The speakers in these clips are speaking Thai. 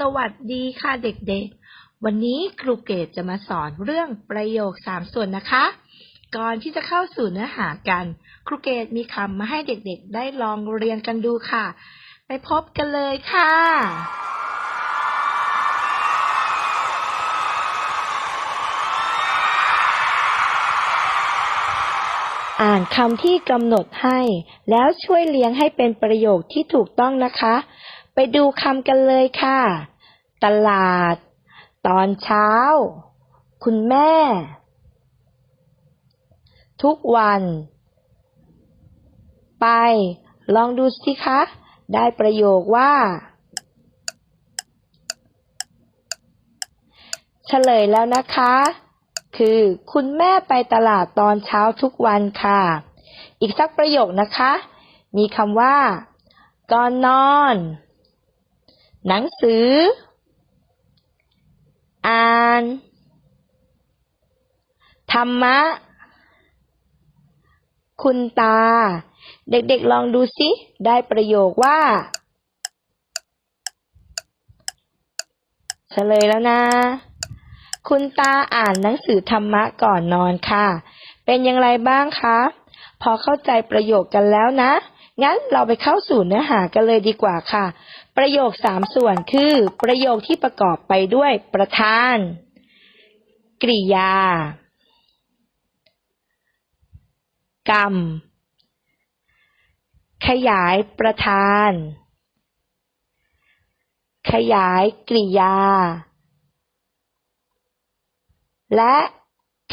สวัสดีค่ะเด็กๆ วันนี้ครูเกดจะมาสอนเรื่องประโยคสามส่วนนะคะ ก่อนที่จะเข้าสู่เนื้อหากัน ครูเกดมีคำมาให้เด็กๆ ได้ลองเรียนกันดูค่ะ ไปพบกันเลยค่ะ อ่านคำที่กำหนดให้ แล้วช่วยเลี้ยงให้เป็นประโยคที่ถูกต้องนะคะ ไปดูคำกันเลยค่ะ ตลาด ตอนเช้า คุณแม่ ทุกวัน ไป ลองดูสิคะ ได้ประโยคว่า เฉลยแล้วนะคะ คือคุณแม่ไปตลาดตอนเช้าทุกวันค่ะ อีกสักประโยคนะคะ มีคำว่า ก่อนนอน หนังสือ อ่าน ธรรมะ คุณตา เด็กๆลองดูสิ ได้ประโยคว่าเฉลยแล้วนะ คุณตาอ่านหนังสือธรรมะก่อนนอนค่ะ เป็นอย่างไรบ้างคะ พอเข้าใจประโยคกันแล้วนะ งั้นเราไปเข้าสู่เนื้อหากันเลยดีกว่าค่ะ ประโยคสามส่วนคือ ประโยคที่ประกอบไปด้วยประธาน กริยา กรรม ขยายประธาน ขยายกริยา และ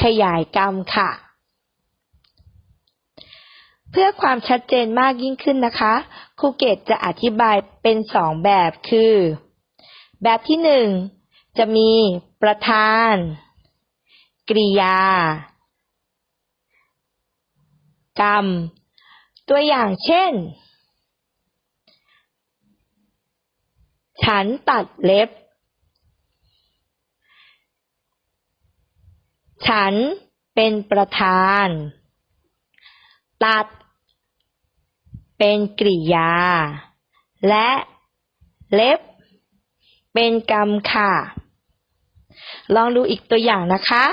ขยายกรรมค่ะ เพื่อความชัดเจนมากยิ่งขึ้นนะคะครูเกตจะอธิบายเป็นสองแบบคือ แบบที่หนึ่งจะมีประธาน กริยา กรรม ตัวอย่างเช่น ฉันตัดเล็บ ฉันเป็นประธาน ตัด เป็นกริยา และเล็บ เป็นกรรมค่ะ ลองดูอีกตัวอย่างนะคะ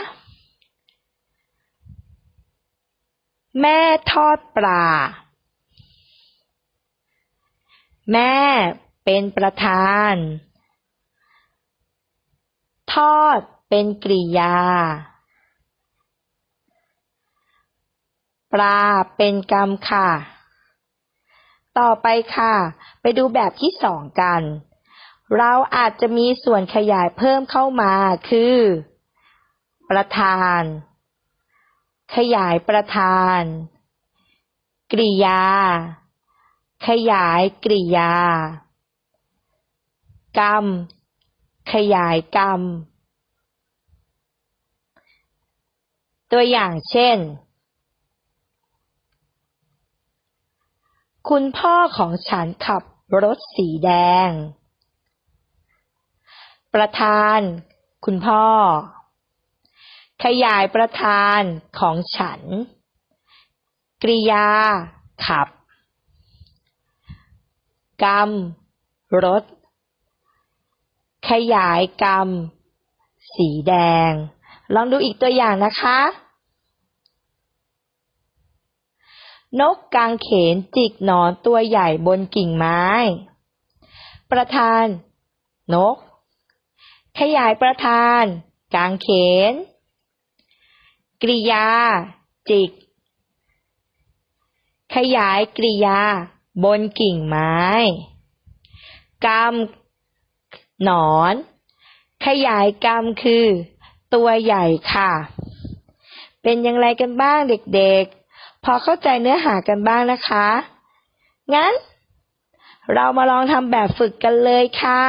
แม่ทอดปลา แม่เป็นประธาน ทอดเป็นกริยา ปลาเป็นกรรมค่ะ ต่อไปค่ะ ไปดูแบบที่สองกัน เราอาจจะมีส่วนขยายเพิ่มเข้ามาคือ ประธาน ขยายประธาน กริยา ขยายกริยา กรรม ขยายกรรม ตัวอย่างเช่น คุณพ่อของฉันขับรถสีแดง ประธาน คุณพ่อ ขยายประธานของฉัน กริยา ขับ กรรม รถ ขยายกรรม สีแดง ลองดูอีกตัวอย่างนะคะ นกกางเขนจิกหนอนตัวใหญ่บนกิ่งไม้ ประธาน นก ขยายประธาน กางเขน กริยา จิก ขยายกริยา บนกิ่งไม้กรรมหนอน ขยายกรรมคือ ตัวใหญ่ค่ะ เป็นอย่างไรกันบ้างเด็กๆ พอเข้าใจเนื้อหากันบ้างนะคะ งั้น เรามาลองทำแบบฝึกกันเลยค่ะ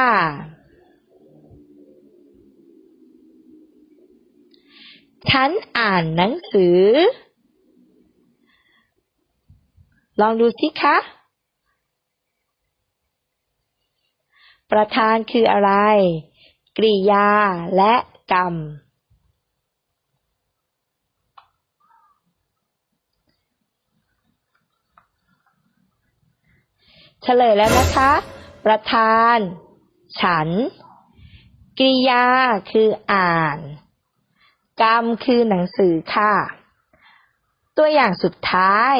ฉันอ่านหนังสือ ลองดูสิคะ ประธานคืออะไร กริยาและกรรม เฉลยแล้วนะคะ ประธาน ฉัน กริยาคืออ่าน กรรมคือหนังสือค่ะ ตัวอย่างสุดท้าย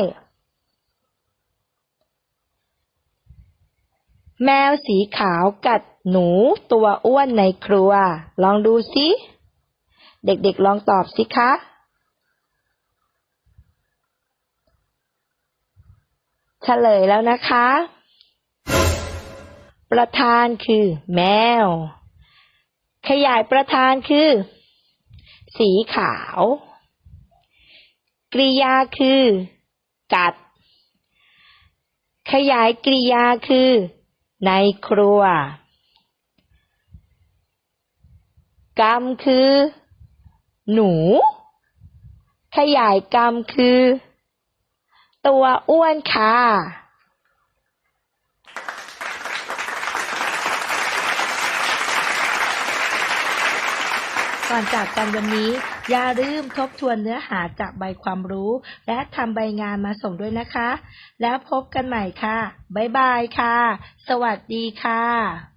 แมวสีขาวกัดหนูตัวอ้วนในครัว ลองดูสิ เด็กๆลองตอบสิคะเฉลยแล้วนะคะ ประธานคือแมว ขยายประธานคือ สีขาว กริยาคือ กัด ขยายกริยาคือ ในครัว กรรมคือ หนู ขยายกรรมคือ ตัวอ้วนค่ะ ก่อนจากกันวันนี้ อย่าลืมทบทวนเนื้อหาจากใบความรู้ และทำใบงานมาส่งด้วยนะคะ แล้วพบกันใหม่ค่ะ บ๊ายบายค่ะ สวัสดีค่ะ